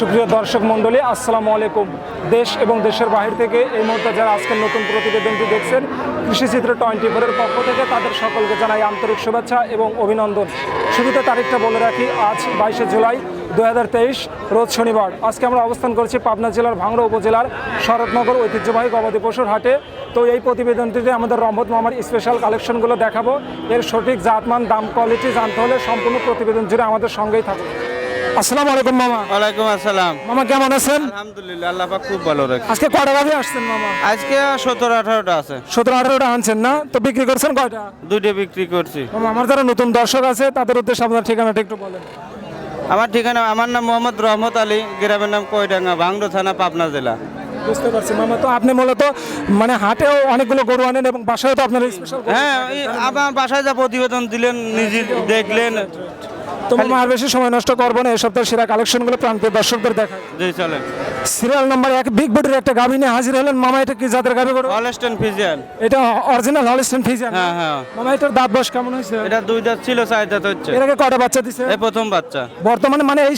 সুপ্রিয় দর্শক মণ্ডলী, আসসালামু আলাইকুম। দেশ এবং দেশের বাহির থেকে এই মুহূর্তে যারা আজকের নতুন প্রতিবেদনটি দেখছেন, কৃষিচিত্র টোয়েন্টি ফোরের পক্ষ থেকে তাদের সকলকে জানাই আন্তরিক শুভেচ্ছা এবং অভিনন্দন। শুরুতে তারিখটা বলে রাখি, আজ বাইশে জুলাই দু হাজার তেইশ, রোজ শনিবার। আজকে আমরা অবস্থান করছি পাবনা জেলার ভাঙড়া উপজেলার শরৎনগর ঐতিহ্যবাহী গবাদি পশুর হাটে। তো এই প্রতিবেদনটিতে আমাদের রহমত মামার স্পেশাল কালেকশনগুলো দেখাবো। এর সঠিক জাতমান, দাম কোয়ালিটি জানতে হলে সম্পূর্ণ প্রতিবেদন জুড়ে আমাদের সঙ্গেই থাকুন। আসসালামু আলাইকুম মামা। ওয়ালাইকুম আসসালাম। মামা কেমন আছেন? আলহামদুলিল্লাহ আল্লাহ পাক খুব ভালো রাখে। আজকে গাভি আসছেন মামা? আজকে সতেরো আঠারোটা আছে। সতেরো আঠারোটা আনছেন না? তো বিক্রি করছেন কয়টা? দুইটা বিক্রি করছি। মামা আমার যারা নতুন দর্শক আছে তাদের উদ্দেশ্যে আপনার ঠিকানাটা একটু বলেন। আমার ঠিকানা আমার নাম মোহাম্মদ রহমত আলী গ্রামের নাম কয়ডাঙ্গা ভাংড়ো থানা পাবনা জেলা। বুঝতে পারছি মামা। তো আপনি মূলত মানে হাটেও অনেকগুলো গরু আনেন এবং বাসায় তো আপনার হ্যাঁ আমার বাসায় যা প্রতিবেদন দিলেন নিজে দেখলেন তো মার বেশি সময় নষ্ট করব না এই সপ্তাহের সেরা কালেকশনগুলো প্রান্তীয় দর্শকদের দেখা জি, চলেন। সিরিয়াল নাম্বার এক বিগ বডির একটা গাভি নিয়ে হাজির হলেন। মামা এটা কি জাতের গাভি গরু? Holstein Friesian. এটা অরিজিনাল হলিস্টেন ফিজিয়ান হ্যাঁ হ্যাঁ। মামা এটার দাঁত বয়স কেমন হয়েছে? এটা দুই দাঁত ছিল চার দাঁত হচ্ছে। এর আগে কটা বাচ্চা দিছে? এই প্রথম বাচ্চা। বর্তমানে মানে এই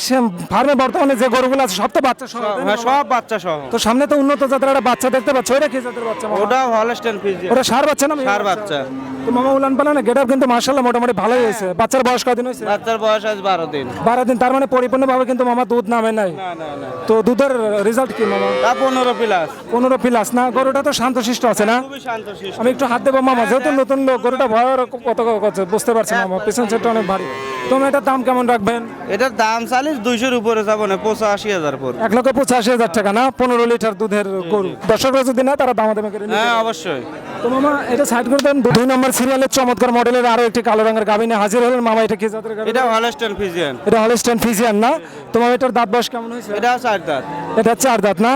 ফার্মে বর্তমানে যে গরুগুলো আছে সব তো বাচ্চা সহ হ্যাঁ সব বাচ্চা সহ। তো সামনে তো উন্নত জাতের একটা বাচ্চা দেখতে পাচ্ছ। ওটা কি জাতের বাচ্চা ওটা হলস্টেন ফিজিয়ান। ওটা সার বাচ্চা না সার বাচ্চা। তো মামা উলান পালানে গেট আপ কিন্তু মার্শাল্লাহ মোটামুটি ভালোই হয়েছে। বাচ্চার বয়স কদিন হয়েছে? বাচ্চার বয়স আজ বারো দিন। বারো দিন তার মানে পরিপূর্ণভাবে কিন্তু মামা দুধ নামে নাই। না না না। তো দুধের রেজাল্ট কি মামা? তা পনেরো প্লাস পনেরো প্লাস না? গরুটা তো শান্তশিষ্ট আছে না? খুবই শান্তশিষ্ট। আমি একটু হাত দেবো মামা। যেহেতু নতুন লোক গরুটা ভয় কত করছে বুঝতে পারছি মামা। পেছন সেটটা অনেক ভারী। তুমি এটার দাম কেমন রাখবেন? এটার দাম চালিশ দুইশোর উপরে যাব না পঁচাশি হাজার পর এক লক্ষ পঁচাশি হাজার টাকা না? পনেরো লিটার দুধের গরু। দর্শকরা যদি না তারা দাম দামে করে হ্যাঁ অবশ্যই। তো মামা এটা সাইড করে দেন। দুই নম্বর সিরিয়ালের চমৎকার মডেলের আরও একটি কালো রঙের গাবিনে হাজির হলেন। মামা এটা কি জাতের গাভী? এটা হলস্টেন ফিজিয়ান এটা হলস্টেন ফিজিয়ান না? তোমার এটার দাঁত বয়স কেমন হয়েছে? এটা চার দাঁত। এটা চার দাঁত না?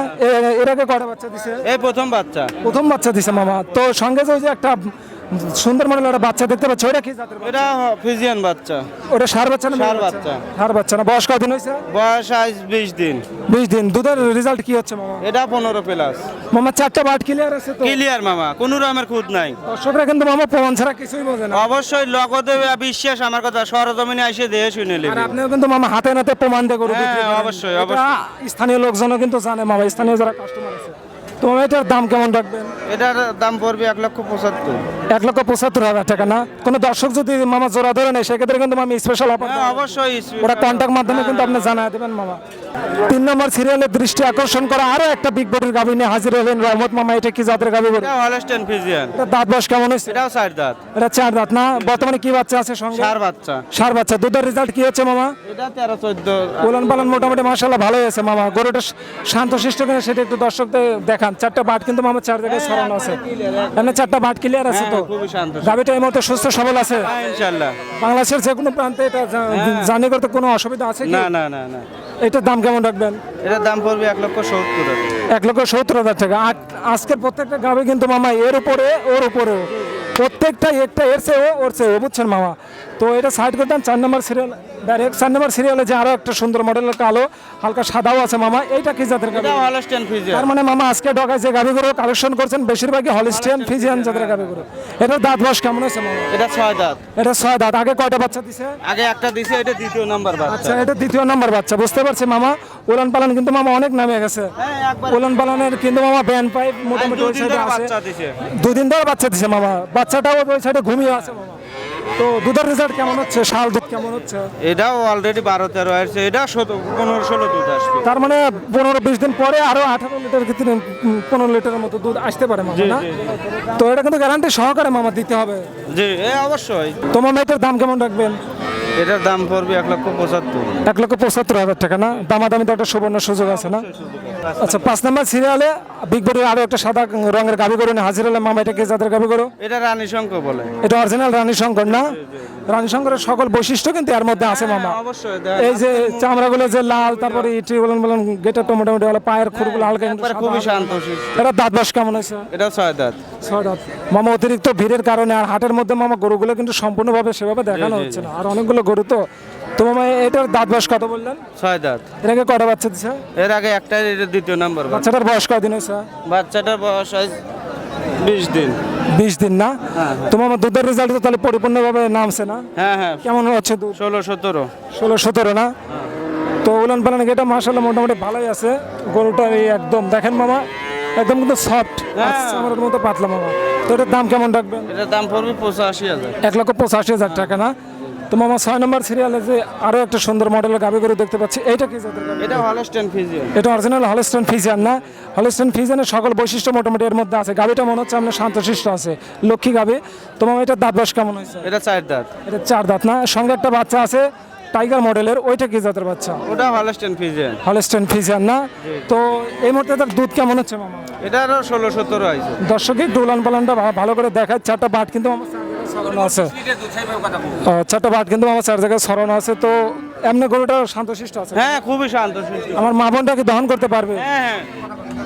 এর আগে কয়টা বাচ্চা দিছে? এই প্রথম বাচ্চা। প্রথম বাচ্চা দিছে মামা। তো সঙ্গে যে একটা সুন্দর মডেলের একটা বাচ্চা দেখতে পাচ্ছ। ওটা কি জাতের বাচ্চা? এটা ফিজিয়ান বাচ্চা। ওটা সার বাচ্চা না মেয়ে ষাঁড় বাচ্চা। সার বাচ্চা না। বয়স কদিন হয়েছে? বয়স আজ বিশ দিন। বিশ দিন। দুধের রেজাল্ট কি হচ্ছে মামা? এটা পনেরো প্লাস মামা চারটা বাট ক্লিয়ার আছে তো? ক্লিয়ার মামা। কোনো রকমের খুদ নাই। দর্শকরা কিন্তু মামা প্রমাণ ছাড়া কিছুই বোঝে না। অবশ্যই লগতে বিশ্বাস আমার কথা। সরজমিনে এসে দেহে শুনে আর নেবে আপনিও কিন্তু মামা হাতে নাতে প্রমাণ দিয়ে গরু বিক্রি হ্যাঁ, করেন। অবশ্যই, এটা অবশ্যই। স্থানীয় লোকজনও কিন্তু জানে মামা। স্থানীয় যারা কাস্টমার আছে। তো এটার দাম কেমন রাখবেন? এটার দাম পড়বে এক লক্ষ পঁচাত্তর। এক লক্ষ পঁচাত্তর হাজার টাকা না? কোনো দর্শক যদি মামা জোড়া ধরে নেয় সেক্ষেত্রে কিন্তু স্পেশাল অফার হ্যাঁ অবশ্যই ওরা কন্ট্যাক্ট মাধ্যমে কিন্তু আপনি দেবেন মামা। তিন নম্বর সিরিয়ালের দৃষ্টি আকর্ষণ করা আরও একটা বিগ বডির গাভি নিয়ে হাজির হলেন রহমত মামা। এটা কি জাতের গাভি গরু হলস্টেন ফিজিয়ান দাঁত বয়স কেমন হয়েছে? এটাও চার দাঁত। এটা চার দাঁত না? বর্তমানে কি বাচ্চা আছে সঙ্গে? চার বাচ্চা। সার বাচ্চা। দুধের রেজাল্ট কি হচ্ছে মামা? এটা তেরো চোদ্দ। পালন মোটামুটি মাসাল্লাহ ভালো হয়েছে মামা। গরুটা শান্ত শিষ্ট কিনা সেটা একটু দর্শকদের দেখান চারটা বাট কিন্তু মামা চার জায়গায় সরানো আছে। এমনি চারটা বাট ক্লিয়ার আছে তো। হ্যাঁ, খুবই শান্ত। গাভিটা এই মতো সুস্থ সবল আছে। হ্যাঁ, বাংলাদেশের যে কোনো প্রান্তে এটা জার্নি করতে কোনো অসুবিধা আছে না না না না। এটার দাম কেমন রাখবেন? এটার দাম পড়বে এক লক্ষ সত্তর এক লক্ষ সত্তর হাজার টাকা। আর আজকের প্রত্যেকটা গাভি কিন্তু মামা এর উপরে ওর উপরে। প্রত্যেকটা একটা এর চেয়ে ওর চেয়ে বুঝছেন মামা? তো এটা সাইড করতাম চার নম্বর সিরিয়াল ডাইরেক্ট চার নম্বর সিরিয়ালে যে আরও একটা সুন্দর মডেলের কালো হালকা সাদাও আছে মামা এইটা কি জাতের গাভি? হলস্টেন ফিজিয়ান তার মানে মামা আজকে ডগায় যে গাভিগুলো কালেকশন করছেন বেশিরভাগই হলিস্টিয়ান ফিজিয়ান জাতের গাভিগুলো। এটার দাঁত বয়স কেমন আছে মামা? এটা ছয় দাঁত। এটা ছয় দাঁত। আগে কয়টা বাচ্চা দিছে? আগে একটা দিছে এটা দ্বিতীয় নাম্বার বাচ্চা। আচ্ছা এটা দ্বিতীয় নাম্বার বাচ্চা বুঝতে পারছি মামা। উলান পালন কিন্তু মামা অনেক নামে গেছে। হ্যাঁ উলান পালনের কিন্তু মামা ব্যান পাইপ মোটামুটি ওই সাইডে আছে। দুদিন ধরে বাচ্চা দিছে মামা। বাচ্চাটাও ওই সাইডে ঘুমিয়ে আছে মামা। তো দুধের রেজাল্ট কেমন হচ্ছে? শাল দুধ কেমন হচ্ছে? এটাও অলরেডি বারো তেরো আসছে। এটা পনেরো ষোলো দুধ আসবে। তার মানে পনেরো বিশ দিন পরে আরও আঠারো লিটার পনেরো লিটারের মতো দুধ আসতে পারে না? তো এটা কিন্তু গ্যারান্টি সহকারে মামা দিতে হবে। জি এ অবশ্যই। তোমার মেয়েটার দাম কেমন রাখবেন? এটার দাম পড়বে এক লক্ষ পঁচাত্তর। এক লক্ষ পঁচাত্তর হাজার টাকা না? দামাদামি তো একটা সুবর্ণ সুযোগ আছে না? আচ্ছা পাঁচ নম্বর সিরিয়ালে বিগ বডির আরও একটা সাদা রঙের গরু নিয়ে হাজির হলে মামা এটা কে যাদের গাভি গরু এটা রানী শঙ্খ বলে। এটা অরিজিনাল রানী শঙ্কর না? রানী শঙ্করের সকল বৈশিষ্ট্য কিন্তু এর মধ্যে আছে মামা। অবশ্যই এই যে চামড়াগুলো যে লাল তারপরে ইটি বলেন বলেন গেটা মোটামুটি হলো পায়ের খুরগুলো হালকা কিন্তু খুবই শান্ত। এটা দাঁত বাস কেমন আছে এটা ছয় দাঁত। ছয় দাঁত। মামা অতিরিক্ত ভিড়ের কারণে আর হাটের মধ্যে মামা গরুগুলো কিন্তু সম্পূর্ণভাবে সেভাবে দেখানো হচ্ছে না। আর অনেকগুলো গরু তো তো মামা এটার দাঁত বয়স কত বললেন? ছয় দাঁত। এর আগে কটা বাচ্চা দিছে? এর আগে একটাই এটা দ্বিতীয় নাম্বার বাচ্চাটার বয়স কদিন হয়েছে? বাচ্চাটার বয়স আজ বিশ দিন। বিশ দিন না? তোমার আমার দুধের রেজাল্ট তো তাহলে পরিপূর্ণভাবে নামছে না? হ্যাঁ হ্যাঁ। কেমন হচ্ছে দুধ? ষোলো সতেরো। ষোলো সতেরো না? তো উলান পালান এটা মাসাল্লাহ মোটামুটি ভালোই আছে। গরুটা এই একদম দেখেন মামা একদম কিন্তু সফট হ্যাঁ। আমার মতো পাতলা মামা। তো এটার দাম কেমন রাখবেন? এটার দাম পড়বে পঁচাশি হাজার। এক লক্ষ পঁচাশি হাজার টাকা না? তো মামা ছয় নম্বর সিরিয়ালে যে আরও একটা সুন্দর মডেলের গাবি গরু দেখতে পাচ্ছি এইটা কি জাতের এটা হলস্টেন ফিজিয়ান এটা অরিজিনাল হলস্টন ফিজিয়ান না? হলস্টন ফিজিয়ানের সকল বৈশিষ্ট্য মোটামুটি এর মধ্যে আছে। গাবিটা মনে হচ্ছে আপনার শান্তশিষ্ট আছে লক্ষ্মী গাবি। তো মামা এটার দাঁত বয়স কেমন হয়েছে? এটা চার দাঁত। এটা চার দাঁত না? সঙ্গে একটা বাচ্চা আছে টাইগার মডেলের ওইটা কি জাতের বাচ্চা? ওটা হলস্টেন ফিজিয়ান হলস্টন ফিজিয়ান না? তো এই মুহূর্তে তার দুধ কেমন হচ্ছে মামা? এটারও ষোলো সতেরো আছে দর্শকে একটু উলান পালানটা ভালো করে দেখায় চারটা বাট কিন্তু আমার চার আছে। ও, চারটা বাট কিন্তু আমার চার জায়গায় সরানো আছে তো এমনি গরুটা শান্তশিষ্ট আছে। হ্যাঁ খুবই শান্তশিষ্ট। আমার মা বোনটা কি দহন করতে পারবে? হ্যাঁ হ্যাঁ।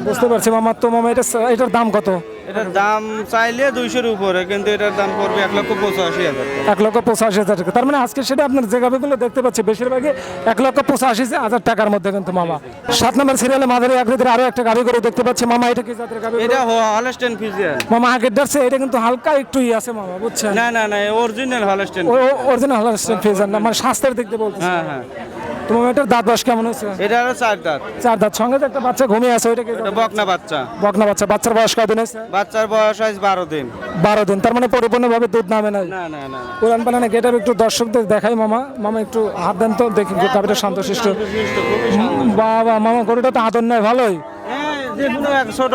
বুঝতে পারছি মামা তো মামা এটা এটার দাম কত? এটার দাম চাইলে দুইশোর উপরে কিন্তু এটার দাম পড়বে এক লক্ষ পঁচাশি হাজার এক লক্ষ পঁচাশি হাজার টাকা। তার মানে আজকে সেটা আপনার যে গাভিগুলো দেখতে পাচ্ছি বেশিরভাগই এক লক্ষ পঁচাশি হাজার টাকার মধ্যে কিন্তু মামা। সাত নম্বর সিরিয়ালে মাদারি আকৃতির আরও একটা গাভি গরু দেখতে পাচ্ছি। মামা এটা কি জাতের গাভি এটা হলস্টেন ফিজিয়ান মামা আগের ডারছে এটা কিন্তু হালকা একটু ই আছে মামা বুঝছেন? না না না অরিজিনাল হলস্টেন অরিজিনাল হলার ফেজার না মানে স্বাস্থ্যের দিক দিয়ে বলতেছি। হ্যাঁ হ্যাঁ। তো এটার দাঁত বয়স কেমন হয়েছে? এটারও চার দাঁত। চার দাঁত। সঙ্গে তো একটা বাচ্চা ঘুমিয়ে আছে বকনা বাচ্চা। বকনা বাচ্চা। বাচ্চার বয়স কদিন হয়েছে? বাচ্চার বয়স আজ বারো দিন। বারো দিন। তার মানে পরিপূর্ণভাবে দুধ নামে না না না পুরান পালানে গেটার একটু দর্শকদের দেখাই মামা। মামা একটু হাত দেন তো দেখি গাভিটা শান্তশিষ্ট বাবা মামা গরুটা তো আদর নেয় ভালোই। হ্যাঁ ছোট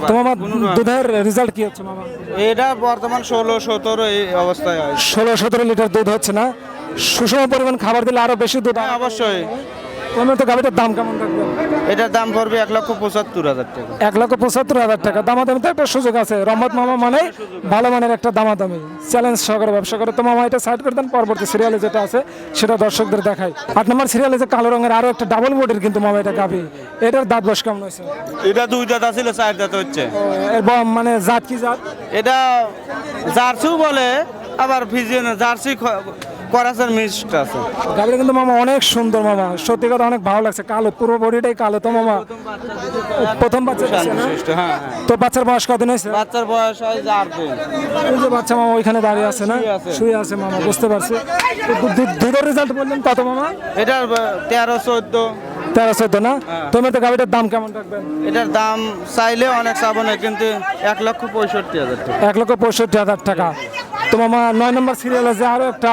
পারে। মামা দুধের রেজাল্ট কি হচ্ছে মামা? এটা বর্তমান ষোলো সতেরো এই অবস্থায় হয়। ষোলো সতেরো লিটার দুধ হচ্ছে না? সুষম পরিমাণ খাবার দিলে আরও বেশি দুধ হ্যাঁ, অবশ্যই। তো গাভিটার দাম কেমন থাকবে? এটার দাম পড়বে এক লক্ষ পঁচাত্তর হাজার টাকা। এক লক্ষ পঁচাত্তর হাজার টাকা। দামাদামি তো একটা সুযোগ আছে। রহমত মামা মানে ভালো মানের একটা দামাদামি। চ্যালেঞ্জ সহকারে ব্যবসা করে। তো মামা এটা সাইড করে দেন। পরবর্তী সিরিয়ালে যেটা আছে সেটা দর্শকদের দেখায় আট নম্বর সিরিয়ালে যে কালো রঙের আরও একটা ডাবল বোর্ডের কিন্তু মামা এটা গাভি। এটার দাঁত বয়স কেমন হয়েছে? এটা দুই দাঁত ছিল চার দাঁত হচ্ছে। মানে জাত কি জাত? এটা জার্সিও বলে আবার ফিজিয়ান জার্সি করাসের মিক্সড আছে। গাভিটা কিন্তু মামা অনেক সুন্দর মামা। সত্যি কথা অনেক ভালো লাগছে। কালো পুরো বডিটাই কালো তো মামা। প্রথম বাচ্চা হ্যাঁ হ্যাঁ। তো বাচ্চার বয়স কদিন হয়েছে? বাচ্চার বয়স হয় আট দিন। এই যে বাচ্চা মামা ওইখানে দাঁড়িয়ে আছে না? শুয়ে আছে। মামা বুঝতে পারছি। দুধের রেজাল্ট বললেন কত মামা? এটার ব- তেরো চোদ্দ। তেরো চোদ্দ না? হ্যাঁ। তুমি তো গাভিটার দাম কেমন রাখবেন? এটার দাম চাইলে অনেক চাবো না কিন্তু এক লক্ষ পঁয়ষট্টি হাজার এক লক্ষ পঁয়ষট্টি হাজার টাকা। তো মামা নয় নম্বর সিরিয়ালে যে আরও একটা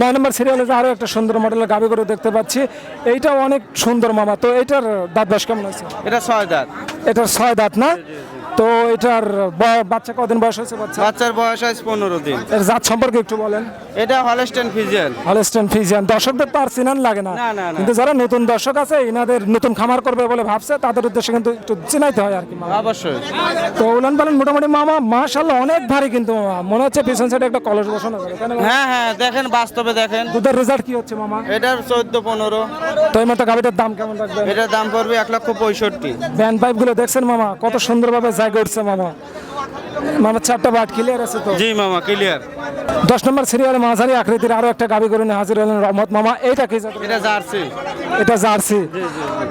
নয় নম্বর সিরিয়ালে যে আরও একটা সুন্দর মডেলের গাবি করে দেখতে পাচ্ছি। এইটাও অনেক সুন্দর মামা। তো এটার দাঁত বেশ কেমন আছে এটা ছয় দাঁত। এটার ছয় দাঁত না? তো এটার বাচ্চা কদিন বয়স হয়েছে বাচ্চা? বাচ্চার বয়স হয় পনেরো দিন। এর জাত সম্পর্কে একটু বলেন। এটা হলস্টেন ফিজিয়ান হলস্টেন ফিজিয়ান দর্শকদের তো আর চিনান লাগে না। কিন্তু যারা নতুন দর্শক আছে ইনাদের নতুন খামার করবে বলে ভাবছে তাদের উদ্দেশ্যে কিন্তু একটু চিনাইতে হয় আর কি। অবশ্যই। তো উলান পালান মোটামুটি মামা মাশাল্লাহ অনেক ভারী কিন্তু মামা। মনে হচ্ছে পিছন সাইডে একটা কলস বসানো হ্যাঁ হ্যাঁ দেখেন বাস্তবে দেখেন। দুধের রেজাল্ট কি হচ্ছে মামা? এটার চোদ্দ পনেরো। তো এই মতো গাভিটার দাম কেমন রাখবেন? এটার দাম পড়বে এক লক্ষ পঁয়ষট্টি। ব্যান্ড পাইপগুলো দেখছেন মামা কত সুন্দরভাবে উঠছে মামা। মামা চারটা বাট ক্লিয়ার আছে তো? জি মামা ক্লিয়ার দশ নম্বর সিরিয়ালে মাঝারি আকৃতির আরও একটা গাভি করে হাজির হলেন রহমত। মামা কি এটা জার্সি। এটা জার্সি?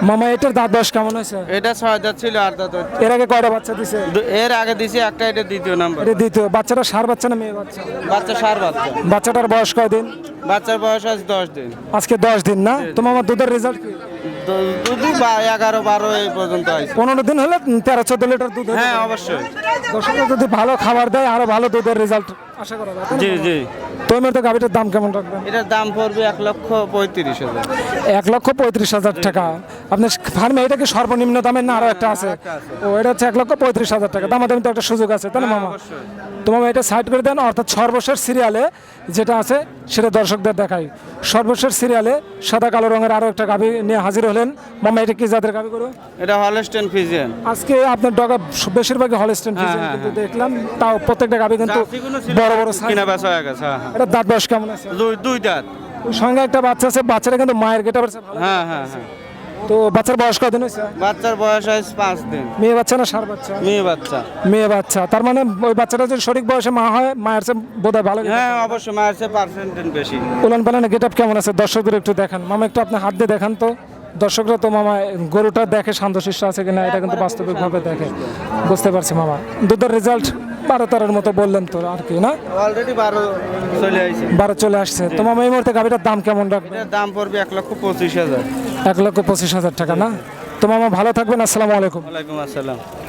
মামা এটার দাঁত বয়স কেমন হয়েছে? এটা ছয় দাঁত ছিল আট দাঁত এর আগে কয়টা বাচ্চা দিছে? এর আগে দিছি একটা এটা দ্বিতীয় নাম্বার। এটা দ্বিতীয়। বাচ্চাটা সার বাচ্চা না মেয়ে বাচ্চা? বাচ্চা সার বাচ্চা। বাচ্চাটার বয়স কয়দিন? বাচ্চার বয়স আজ দশ দিন। আজকে দশ দিন না? তোমার আমার দুধের রেজাল্ট কি? দু- দুধই বা এগারো বারো এই পর্যন্ত আছে পনেরো দিন হলে তেরো চোদ্দ লিটার দুধ হ্যাঁ অবশ্যই। দর্শকরা যদি ভালো খাবার দেয় আরও ভালো দুধের রেজাল্ট আশা করা যায়। জি জি। তুমি তো গাভিটার দাম কেমন রাখবেন? এটার দাম পড়বে এক লক্ষ পঁয়ত্রিশ হাজার। এক লক্ষ পঁয়ত্রিশ হাজার টাকা। আপনার ফার্মে এটা কি সর্বনিম্ন দামের না আরও একটা আছে? ও এটা হচ্ছে এক লক্ষ পঁয়ত্রিশ হাজার টাকা। দামাদামি তো একটা সুযোগ আছে তাই না মামা? তোমার এটা সাইড করে দেন অর্থাৎ সর্বশেষ সিরিয়ালে যেটা আছে সেটা দর্শকদের দেখাই। সর্বশেষ সিরিয়ালে সাদা কালো রঙের আরও একটা গাভি নিয়ে হাজির হলেন। মামা এটা কি জাতের গাভি করো এটা হলস্টেন ফিজিয়ান আজকে আপনার ডগা বেশিরভাগই হলস্টেন হ্যাঁ, কিন্তু দেখলাম তাও প্রত্যেকটা গাভি কিন্তু বড় বড় কিনা বেচা হয়ে গেছে হ্যাঁ। এটা দাঁত বয়স কেমন আছে? দুই দুই দাঁত। সঙ্গে একটা বাচ্চা আছে বাচ্চাটা কিন্তু মায়ের গেটা হ্যাঁ হ্যাঁ হ্যাঁ। তো বাচ্চার বয়স কদিন হয়েছে? বাচ্চার বয়স আজ পাঁচ দিন। মেয়ে বাচ্চা না সার বাচ্চা? মেয়ে বাচ্চা। মেয়ে বাচ্চা। তার মানে ওই বাচ্চাটা যদি সঠিক বয়সে মা হয় মায়ের চেয়ে বোধ হয় ভালো হ্যাঁ অবশ্যই মায়ের চেয়ে পার্সেন্টেজ বেশি। উলান পালানের গেট আপ কেমন আছে? দর্শকদের একটু দেখান। মামা একটু আপনি হাত দিয়ে দেখান তো। দর্শকরা তো মামা গরুটা দেখে শান্তশিষ্ট আছে কিনা এটা কিন্তু বাস্তবিকভাবে দেখে। বুঝতে পারছি মামা। দুধের রেজাল্ট বারো তেরোর মতো বললেন তো আর কি না? অলরেডি বারো চলে আসছে বারো চলে আসছে। তো মামা এই মুহূর্তে গাড়িটার দাম কেমন রাখবে দাম পড়বে এক লক্ষ পঁচিশ হাজার। এক লক্ষ পঁচিশ হাজার টাকা না? তো মামা ভালো থাকবেন আসসালামু আলাইকুম। ওয়ালাইকুম আসসালাম।